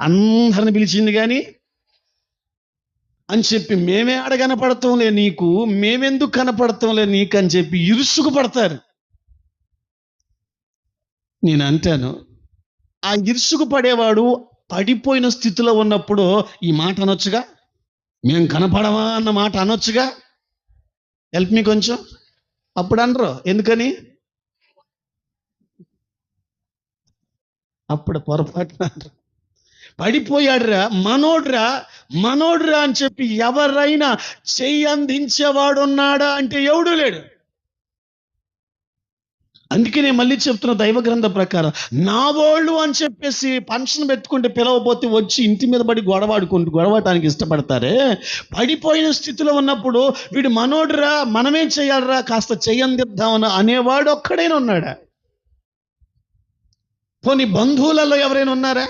అందరిని పిలిచింది కానీ అని చెప్పి మేమే ఆడ కనపడతాంలే నీకు మేమెందుకు కనపడతాంలే నీకు అని చెప్పి ఇరుసుకు పడతారు. నేను అంటాను ఆ ఇరుసుకు పడేవాడు పడిపోయిన స్థితిలో ఉన్నప్పుడు ఈ మాట అనొచ్చుగా? మేం కనపడమా అన్న మాట అనొచ్చుగా? హెల్ప్ మీ కొంచెం. అప్పుడు అనరు. ఎందుకని? అప్పుడు పొరపాటున అనరు. పడిపోయాడురా మనోడ్రా మనోడ్రా అని చెప్పి ఎవరైనా చెయ్యి అందించేవాడున్నాడా అంటే ఎవడు లేడు. అందుకే నేను మళ్ళీ చెప్తున్న దైవ గ్రంథం ప్రకారం నా వాళ్ళు అని చెప్పేసి ఫంక్షన్ పెట్టుకుంటే పిలవపోతే వచ్చి ఇంటి మీద పడి గొడవాడుకుంటూ గొడవటానికి ఇష్టపడతారే? పడిపోయిన స్థితిలో ఉన్నప్పుడు వీడు మనోడురా మనమేం చేయాలరా కాస్త చెయ్యందిద్దామని అనేవాడు ఒక్కడైనా ఉన్నాడా? కొన్ని బంధువులలో ఎవరైనా ఉన్నారా?